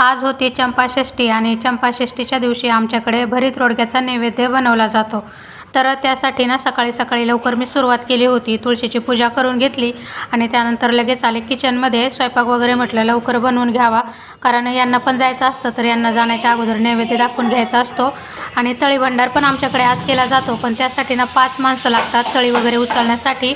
आज होती चंपाषष्ठी आणि चंपाषष्ठीच्या दिवशी आमच्याकडे भरीत रोडग्याचा नैवेद्य बनवला जातो. तर त्यासाठी ना सकाळी सकाळी लवकर मी सुरुवात केली होती. तुळशीची पूजा करून घेतली आणि त्यानंतर लगेच आले किचनमध्ये. स्वयंपाक वगैरे म्हटलं लवकर बनवून घ्यावा. कारण यांना पण जायचं असतं तर यांना जाण्याच्या अगोदर नैवेद्य दाखवून घ्यायचा असतो. आणि तळी भंडार पण आमच्याकडे आज केला जातो. पण त्यासाठी ना पाच माणसं लागतात तळी वगैरे उचलण्यासाठी.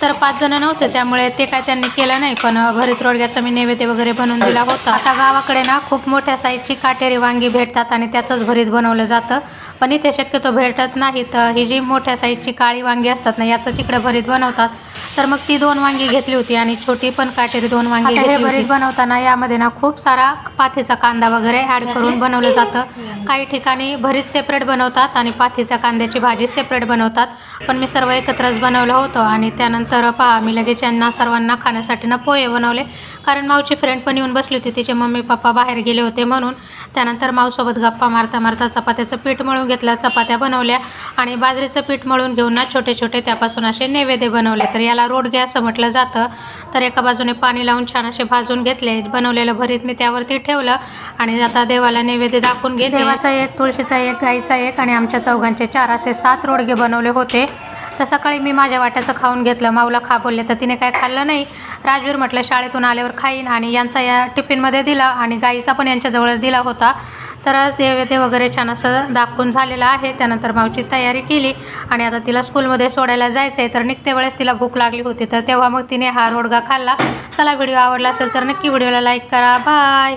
तर पाच जण नव्हते त्यामुळे ते काय त्यांनी केलं नाही. पण भरीत रोडग्याचा मी नैवेद्य वगैरे बनवून दिला होता. आता गावाकडे ना खूप मोठ्या साईजची काटेरी वांगी भेटतात आणि त्याचंच भरीत बनवलं जातं. पण इथे शक्यतो भेटत नाही. तर ही जी मोठ्या साईजची काळी वांगी असतात ना याचं तिकडे भरीत बनवतात. तर मग ती दोन वांगी घेतली होती आणि छोटी पण काटेरी दोन वांगी हे भरीत बनवताना यामध्ये ना खूप सारा पाथीचा कांदा वगैरे ॲड करून बनवलं जातं. काही ठिकाणी भरीत सेपरेट बनवतात आणि पाथीच्या कांद्याची भाजी सेपरेट बनवतात. पण मी सर्व एकत्रच बनवलं होतं आणि त्यानंतर पहा मी लगेच यांना सर्वांना खाण्यासाठी ना पोहे बनवले. कारण माऊची फ्रेंड पण येऊन बसली होती. तिचे मम्मी पप्पा बाहेर गेले होते म्हणून. त्यानंतर माऊसोबत गप्पा मारता मारता चपात्याचं पीठ मळून घेतलं चपात्या बनवल्या. आणि बाजरीचं पीठ मळून घेऊन ना छोटे छोटे त्यापासून असे नैवेद्य बनवले. तर याला रोडगे असं म्हटलं जातं तर एका बाजूने पाणी लावून छान असे भाजून घेतले. बनवलेलं भरीत मी त्यावरती ठेवलं आणि आता देवाला नैवेद्य दाखवून घेतले देवाचा एक तुळशीचा एक गाईचा एक आणि आमच्या चौघांचे चार असे सात रोडगे बनवले होते. तर सकाळी मी माझ्या वाट्याचं खाऊन घेतलं. माऊला खा बोलले तर तिने काय खाल्लं नाही? राजवीर म्हटलं शाळेतून आल्यावर खाईन. आणि यांचा या टिफिनमध्ये दिला आणि गाईचा पण यांच्याजवळ दिला होता. तर देवते वगैरे छान असं दाखवून झालेलं आहे. त्यानंतर मावची तयारी केली आणि आता तिला स्कूलमध्ये सोडायला जायचं आहे तर निघते वेळेस तिला भूक लागली होती. तर तेव्हा मग तिने हा रोडगा खाल्ला. चला व्हिडिओ आवडला असेल तर नक्की व्हिडिओला लाईक करा. बाय!